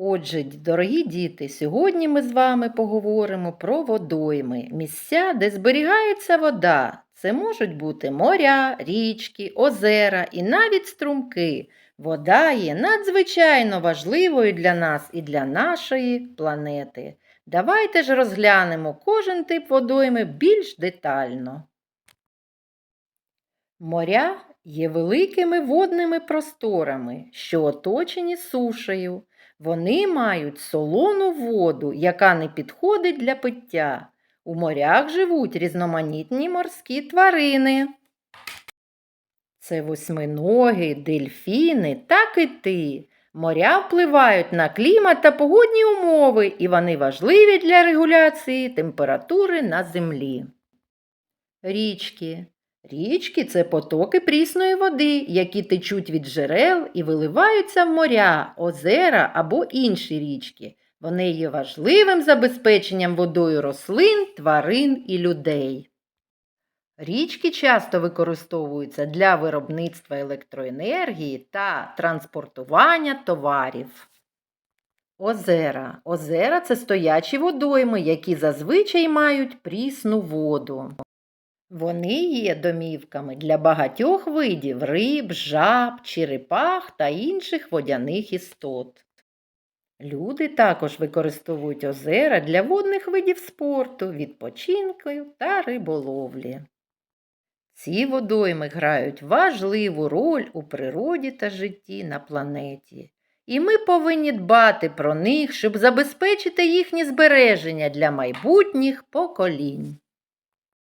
Отже, дорогі діти, сьогодні ми з вами поговоримо про водойми, місця, де зберігається вода. Це можуть бути моря, річки, озера і навіть струмки. Вода є надзвичайно важливою для нас і для нашої планети. Давайте ж розглянемо кожен тип водойми більш детально. Моря є великими водними просторами, що оточені сушею. Вони мають солону воду, яка не підходить для пиття. У морях живуть різноманітні морські тварини. Це восьминоги, дельфіни та кити. Моря впливають на клімат та погодні умови, і вони важливі для регуляції температури на землі. Річки. Річки це потоки прісної води, які течуть від джерел і виливаються в моря, озера або інші річки. Вони є важливим забезпеченням водою рослин, тварин і людей. Річки часто використовуються для виробництва електроенергії та транспортування товарів. Озера. Озера це стоячі водойми, які зазвичай мають прісну воду. Вони є домівками для багатьох видів риб, жаб, черепах та інших водяних істот. Люди також використовують озера для водних видів спорту, відпочинку та риболовлі. Ці водойми грають важливу роль у природі та житті на планеті. І ми повинні дбати про них, щоб забезпечити їхнє збереження для майбутніх поколінь.